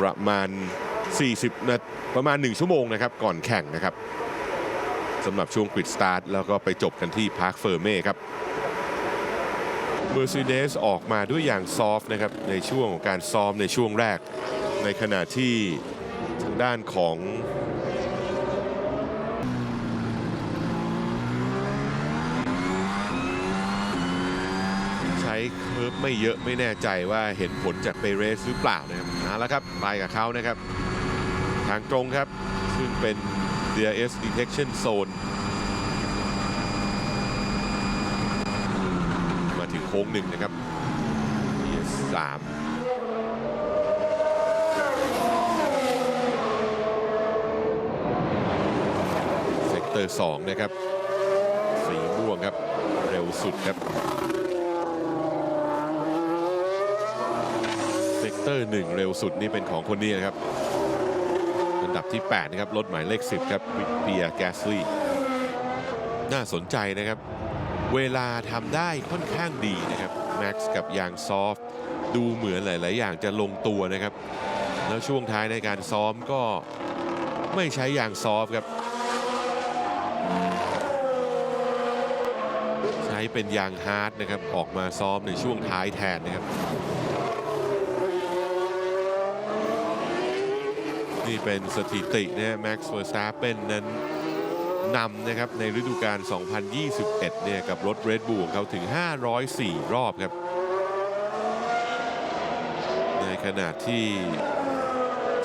ประมาณ 40 นาประมาณ 1 ชั่วโมงนะครับก่อนแข่งนะครับสำหรับช่วงปิดสตาร์ทแล้วก็ไปจบกันที่พาร์คเฟอร์เม่ครับเมอร์เซเดสออกมาด้วยอย่างซอฟต์นะครับในช่วงของการซ้อมในช่วงแรก ในขณะที่ทางด้านของ ช้เคิร์ฟไม่เยอะไม่แน่ใจว่าเห็นผลจากเปเรสหรือเปล่านะครับเอาละครับไปกับเขานะครับ ทางตรงครับ ซึ่งเป็น DRS Detection Zone มาถึงโค้งหนึ่งนะครับ DS สามเซกเตอร์สองนะครับ สีม่วงครับ เร็วสุดครับ เซกเตอร์หนึ่งเร็วสุดนี่เป็นของคนนี้นะครับ อันดับที่ 8 นะครับรถหมายเลข 10 ครับวิเปียแกสลีน่าสนใจนะครับ เวลาทำได้ค่อนข้างดีนะครับแม็กซ์กับยางซอฟต์ดูเหมือนหลาย ๆ อย่างจะลงตัวนะครับ แล้วช่วงท้ายในการซ้อมก็ไม่ใช้ยางซอฟต์ครับ ใช้เป็นยางฮาร์ดนะครับ ออกมาซ้อมในช่วงท้ายแทนนะครับ นี่เป็นสถิตินะแม็กซ์เวอร์สตาเป็นนั้นนำนะครับในฤดูกาล 2021 เนี่ยกับรถ Red Bull ของเขาถึง 504 รอบครับ ในขณะที่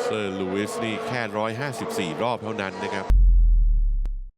เซอร์ลูอิสนี่แค่ 154 รอบเท่านั้นนะครับ